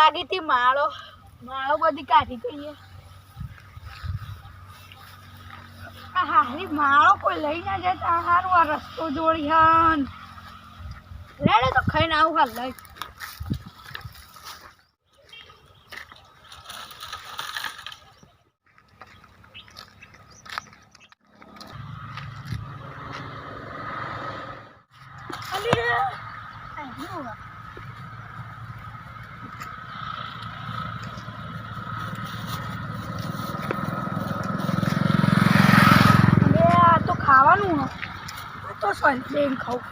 લાગી હતી માળો. માળો બધી કાઢી ગઈ હારી માળો કોઈ લઈ ના જતા હારું આ રસ્તો જોડી હન. લેડે તો ખાઈને આવું હાલ લઈ. અલી રે. આ શું આ? અરે આ તો ખાવાનું હે. આ તો સંતરેન ખાઉં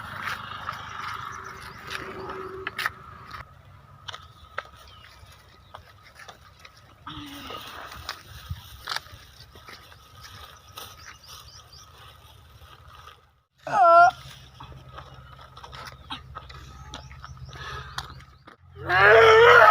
અ. અલા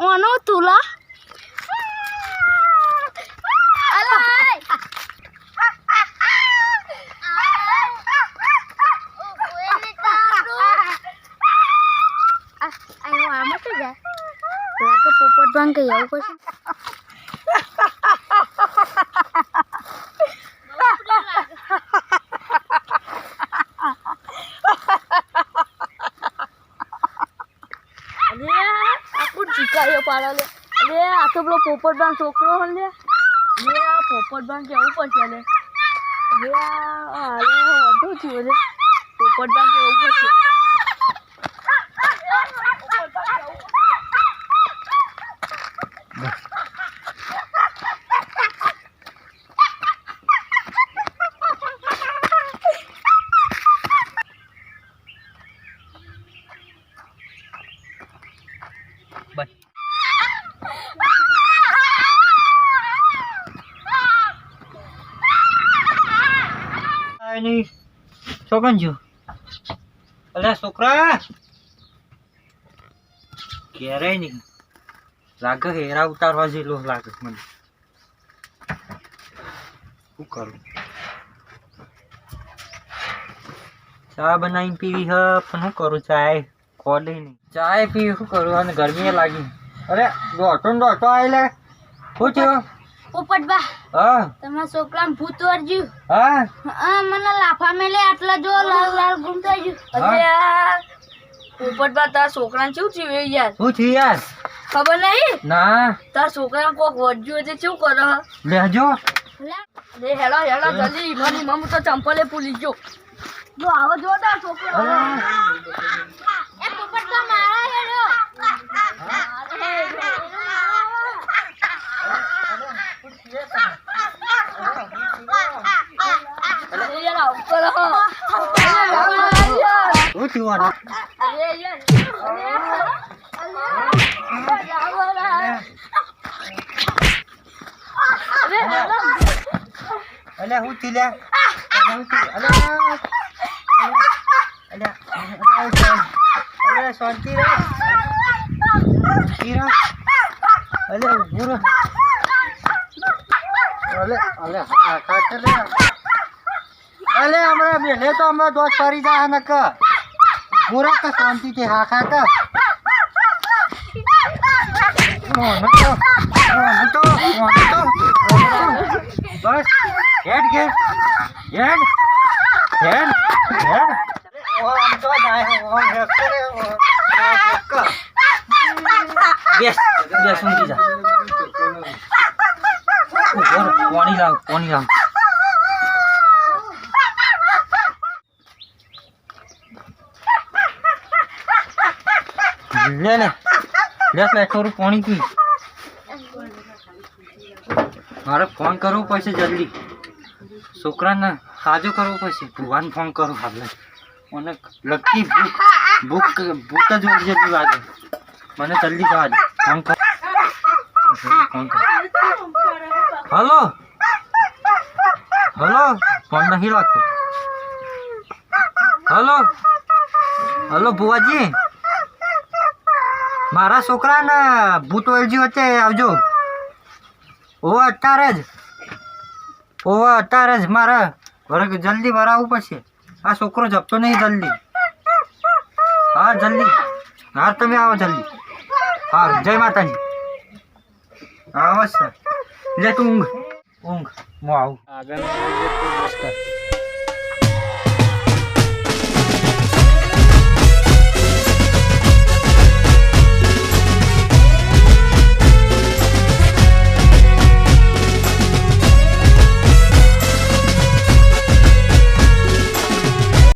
ઓનો તુલા અલા લાગે પોપટ ભાંગ કઈ આવું પછી અરે કોણ પાડો લે અરે આ તો પેલો પોપટભાઈ છોકરો હોય લે લે આ પોપટભાઈ કેવું પડશે લે લે આ વધુ થયું લે પોપટભાઈ કેવું પડશે બસ આની છોકન જો. અલે છોકરા. ઘેરે નહીં. લાગે હેરા ઉતારવા જેલો લાગે મને. શું કરું? ચા બનાવીને પીવી હ, પણ શું કરું ચાય? ખોલી નહીં. ચાય પીવી શું કરું? અને ગરમી લાગી. અરે ને દોઢો આવેલે શું થયું? પોપટબા હા? તમારા છોકરા ભૂત વરજ્યું. હા? હા મને લાફા મેલે આટલા જો લાલ લાલ ગુમ થઈ ગયું? અરે પોપટબા તારા છોકરાને શું થયું યાર? શું થયું યાર? ખબર નહીં? ના. તારા છોકરાને કોક વર્જ્યું છે શું કરો? લેજો લે હેલો હેલો જલ્દી મને મમ તો ચંપલે ભૂલી ગયો. જો આવો જો તાર છોકરો એ પોપટબા મારા હેડો અરે યાર આવું કરો શું થયું આને? અરે યાર અરે હેલો અલે હું થયું લે હું થયું અલે અલે અલે શાંતિ રે શાંતિ રે અલે રહે. અલે અલે હા કાકા લે અલે હમણાં મેલે તો હમણાં દોસ્ત ફરી જાય નક પૂરા કે શાંતિથી હા કાકા મોનો તો મોનો તો મોનો તો. બસ હેડ કે હેડ હેડ હેડ. આમ તો જાય આમ હેકો રે, આમ હેકો. બેસ બેસ ઊંઘી જા. પાણી લાવ પાણી લાવ. લે લે લે, થોડું પાણી પી. મારે ફોન કરવો પડશે જલ્દી. છોકરાને સાજો કરવો પડશે. ભુવાને ફોન કરું હાલે મને લગતી ભૂખ ભૂખ ભૂખ જ જલ્દી લાગે મને જલ્દી જવા દે. ફોન કર. ફોન કર. હલો? હલો? ફોન નહીં લાગતો. હલો? હલો ભુવાજી? મારા છોકરાને ભૂત વળજી વચ્ચે આવજો. ઓવા અત્યારે જ. ઓવા અત્યારે જ મારે. વરગ જલ્દી આવવું પડશે. આ છોકરો જપતો નહીં જલ્દી. હા જલ્દી. હા તમે આવો જલ્દી. હા, જય માતાજી. હા, બસ. લે તું ઊંઘ. ઊંઘ. હું આવું. આગળ